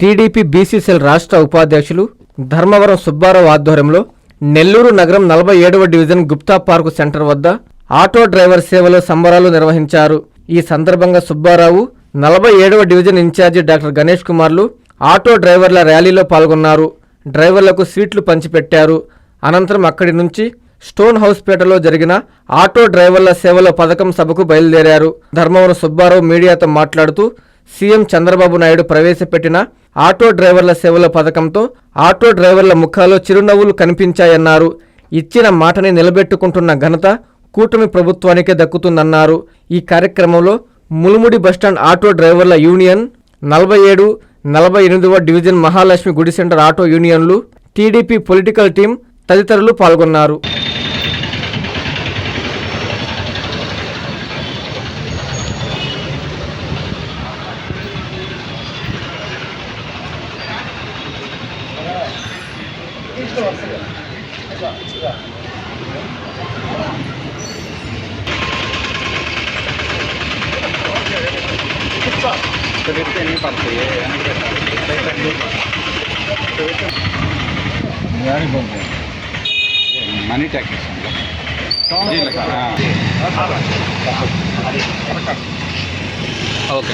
TDP BCCL రాష్ట్ర ఉపాధ్యక్షులు ధర్మవరం సుబ్బారావు ఆధ్వర్యంలో నెల్లూరు నగరం నలభై ఏడవ డివిజన్ గుప్తా పార్కు సెంటర్ వద్ద ఆటో డ్రైవర్ సేవలో సంబరాలు నిర్వహించారు. ఈ సందర్భంగా సుబ్బారావు నలభై ఏడవ డివిజన్ ఇన్ఛార్జి డాక్టర్ గణేష్ కుమార్లు ఆటో డ్రైవర్ల ర్యాలీలో పాల్గొన్నారు. డ్రైవర్లకు స్వీట్లు పంచిపెట్టారు. అనంతరం అక్కడి నుంచి స్టోన్ హౌస్ పేటలో జరిగిన ఆటో డ్రైవర్ల సేవల పథకం సభకు బయలుదేరారు. ధర్మవరం సుబ్బారావు మీడియాతో మాట్లాడుతూ సీఎం చంద్రబాబు నాయుడు ప్రవేశపెట్టిన ఆటో డ్రైవర్ల సేవల పథకంతో ఆటో డ్రైవర్ల ముఖాల్లో చిరునవ్వులు కనిపించాయన్నారు. ఇచ్చిన మాటని నిలబెట్టుకుంటున్న ఘనత కూటమి ప్రభుత్వానికే దక్కుతుందన్నారు. ఈ కార్యక్రమంలో ములుముడి బస్టాండ్ ఆటో డ్రైవర్ల యూనియన్ నలభై ఏడు నలభై ఎనిమిదవ డివిజన్ మహాలక్ష్మి గుడి సెంటర్ ఆటో యూనియన్లు టీడీపీ పొలిటికల్ టీం తదితరులు పాల్గొన్నారు. మనీ ట్యాక్స్ ఓకే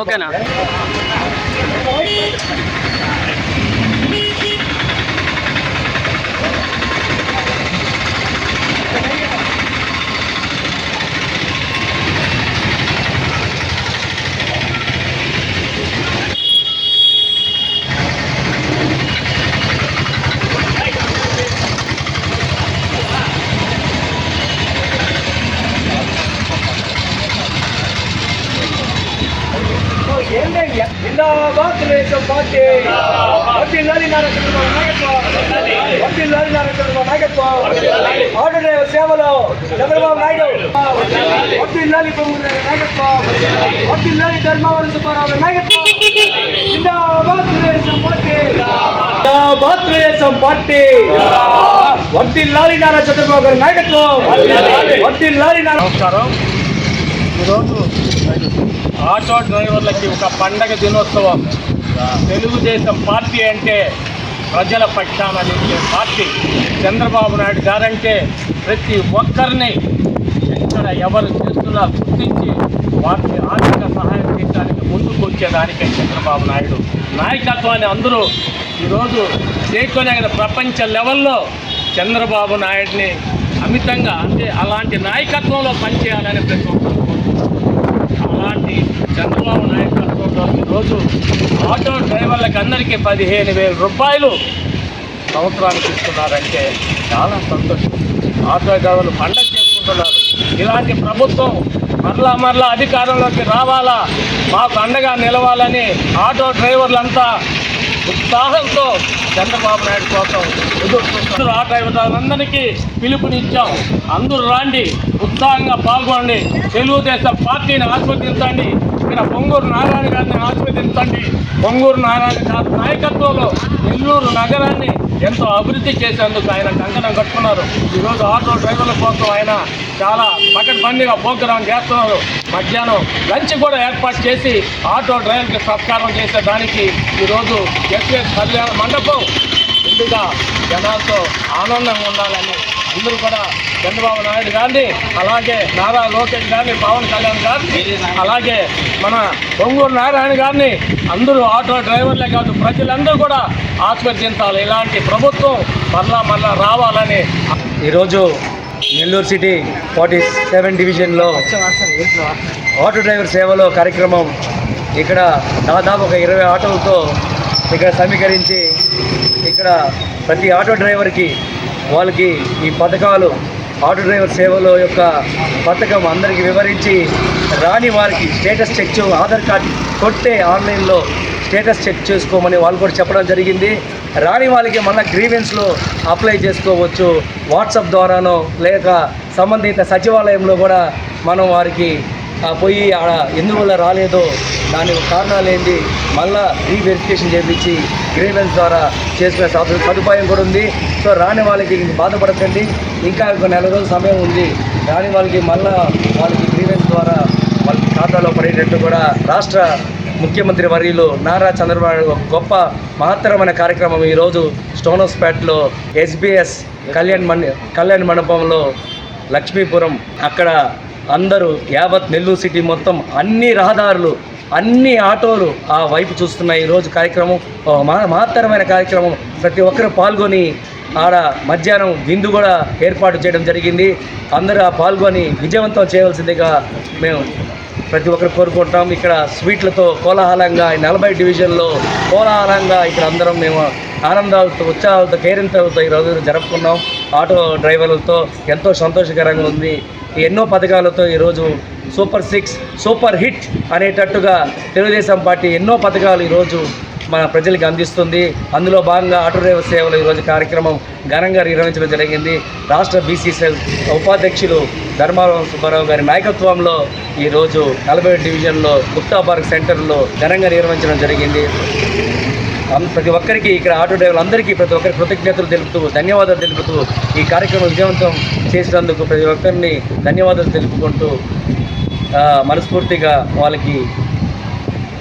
ఓకేనా? జిందాబాద్ తెలుగుదేశం పార్టీ. వర్ధిల్లాలి నారా చంద్రబాబు నాయకత్వం. వర్ధిల్లాలి నారా చంద్రబాబు నాయకత్వం. ఆటో డ్రైవర్ సేవలో చంద్రబాబు నాయుడు. వర్ధిల్లాలి పొంగుల నాయకత్వం. వర్ధిల్లాలి ధర్మవరం సుబ్బారావు నాయకత్వం. జిందాబాద్ తెలుగుదేశం పార్టీ. జిందాబాద్ తెలుగుదేశం పార్టీ. వర్ధిల్లాలి నారా చంద్రబాబు గారి నాయకత్వం. వర్ధిల్లాలి నారా నమస్కారం. ఈరోజు ఆటో డ్రైవర్లకి ఒక పండగ దినోత్సవం. తెలుగుదేశం పార్టీ అంటే ప్రజల పక్షాన నిలిచే పార్టీ. చంద్రబాబు నాయుడు గారంటే ప్రతి ఒక్కరిని ఎక్కడ ఎవరు చేస్తున్నా గుర్తించి వారికి ఆర్థిక సహాయం చేయడానికి ముందుకు వచ్చేదానికే చంద్రబాబు నాయుడు నాయకత్వాన్ని అందరూ ఈరోజు దేశంలోనే ప్రపంచ లెవెల్లో చంద్రబాబు నాయుడిని అమితంగా అంటే అలాంటి నాయకత్వంలో పనిచేయాలని ప్రతి ఒక్కరు చంద్రబాబు నాయకత్వంలో ఈరోజు ఆటో డ్రైవర్లకు అందరికీ పదిహేను వేల రూపాయలు సంవత్సరానికి ఇస్తున్నారంటే చాలా సంతోషం. ఆటో డ్రైవర్లు పండగ చేసుకుంటున్నారు. ఇలాంటి ప్రభుత్వం మరలా మరలా అధికారంలోకి రావాలా? మాకు అండగా నిలవాలని ఆటో డ్రైవర్లంతా ఉత్సాహంతో చంద్రబాబు నాయుడు కోసం ఎదురు చూస్తున్నారు. ఆ డ్రైవర్లందరికీ పిలుపునిచ్చాం. అందరూ రాండి ఉత్సాహంగా పాల్గొనండి. తెలుగుదేశం పార్టీని ఆస్వాదించండి. ఇక్కడ పొంగూరు నారాయణ గారిని ఆస్వాదించండి పొంగూరు నారాయణ గారి నాయకత్వంలో నెల్లూరు నగరాన్ని ఎంతో అభివృద్ధి చేసేందుకు ఆయన కంకణం కట్టుకున్నారు. ఈరోజు ఆటో డ్రైవర్ల కోసం ఆయన చాలా పకడ్బందీగా ప్రోగ్రాం చేస్తున్నారు. మధ్యాహ్నం లంచ్ కూడా ఏర్పాటు చేసి ఆటో డ్రైవర్కి సత్కారం చేసే దానికి ఈరోజు ఎస్ఎస్ కళ్యాణ మండపం. ముందుగా జనాలతో ఆనందంగా ఉండాలని అందరూ కూడా చంద్రబాబు నాయుడు గారిని అలాగే నారా లోకేష్ గారిని పవన్ కళ్యాణ్ గారిని అలాగే మన పొంగూరు నారాయణ గారిని అందరూ ఆటో డ్రైవర్లే కాదు ప్రజలందరూ కూడా ఆస్వాదించాలి ఇలాంటి ప్రభుత్వం మరలా మరలా రావాలని ఈరోజు నెల్లూరు సిటీ ఫార్టీ సెవెన్ డివిజన్లో ఆటో డ్రైవర్ సేవలో కార్యక్రమం ఇక్కడ దాదాపు ఒక ఇరవై ఆటోలతో ఇక్కడ సమీకరించి ఇక్కడ ప్రతి ఆటో డ్రైవర్కి వాళ్ళకి ఈ పథకాలు ఆటో డ్రైవర్ సేవలో యొక్క పథకం అందరికీ వివరించి రాని వారికి స్టేటస్ చెక్ ఆధార్ కార్డ్ కొట్టే ఆన్లైన్లో స్టేటస్ చెక్ చేసుకోమని వాళ్ళు కూడా చెప్పడం జరిగింది. రాని వాళ్ళకి మళ్ళీ గ్రీవెన్స్లో అప్లై చేసుకోవచ్చు. వాట్సాప్ ద్వారానో లేక సంబంధిత సచివాలయంలో కూడా మనం వారికి పోయి ఆడ ఎందువల్ల రాలేదో దాని కారణాలు ఏంటి మళ్ళా రీవెరిఫికేషన్ చేయించి గ్రీవెన్స్ ద్వారా చేసుకునే సదుపాయం కూడా ఉంది. సో రాని వాళ్ళకి బాధపడకండి. ఇంకా ఒక నెల రోజుల సమయం ఉంది. రాని వాళ్ళకి మళ్ళా వాళ్ళకి గ్రీవెన్స్ ద్వారా వాళ్ళకి ఖాతాలో పడేటట్టు కూడా రాష్ట్ర ముఖ్యమంత్రి వర్యులు నారా చంద్రబాబు గొప్ప మహత్తరమైన కార్యక్రమం ఈరోజు స్టోనోస్పేట్లో ఎస్బీఎస్ కళ్యాణ్ మండ కళ్యాణ్ మండపంలో లక్ష్మీపురం అక్కడ అందరూ యావత్ నెల్లూరు సిటీ మొత్తం అన్ని రహదారులు అన్ని ఆటోలు ఆ వైపు చూస్తున్నాయి ఈరోజు కార్యక్రమం ఓ మహత్తరమైన కార్యక్రమం. ప్రతి ఒక్కరు పాల్గొని ఆడ మధ్యాహ్నం విందు కూడా ఏర్పాటు చేయడం జరిగింది. అందరూ ఆ పాల్గొని విజయవంతం చేయవలసిందిగా మేము ప్రతి ఒక్కరు కోరుకుంటాం ఇక్కడ స్వీట్లతో కోలాహలంగా నలభై డివిజన్లో కోలాహలంగా ఇక్కడ అందరం మేము ఆనందాలతో ఉత్సాహాలతో కేరింతలతో ఈరోజు జరుపుకున్నాం. ఆటో డ్రైవర్లతో ఎంతో సంతోషకరంగా ఉంది. ఎన్నో పథకాలతో ఈరోజు సూపర్ సిక్స్ సూపర్ హిట్ అనేటట్టుగా తెలుగుదేశం పార్టీ ఎన్నో పథకాలు ఈరోజు మన ప్రజలకు అందిస్తుంది. అందులో భాగంగా ఆటో డ్రైవర్ సేవలు ఈరోజు కార్యక్రమం ఘనంగా నిర్వహించడం జరిగింది. రాష్ట్ర బీసీసీఎల్ ఉపాధ్యక్షులు ధర్మారావు సుబ్బారావు గారి నాయకత్వంలో ఈరోజు నలభై డివిజన్లో గుప్తా పార్క్ సెంటర్లో ఘనంగా నిర్వహించడం జరిగింది. ప్రతి ఒక్కరికి ఇక్కడ ఆటో డ్రైవర్లు అందరికీ ప్రతి ఒక్కరికి కృతజ్ఞతలు తెలుపుతూ ధన్యవాదాలు తెలుపుతూ ఈ కార్యక్రమం విజయవంతం చేసినందుకు ప్రతి ఒక్కరిని ధన్యవాదాలు తెలుపుకుంటూ మనస్ఫూర్తిగా వాళ్ళకి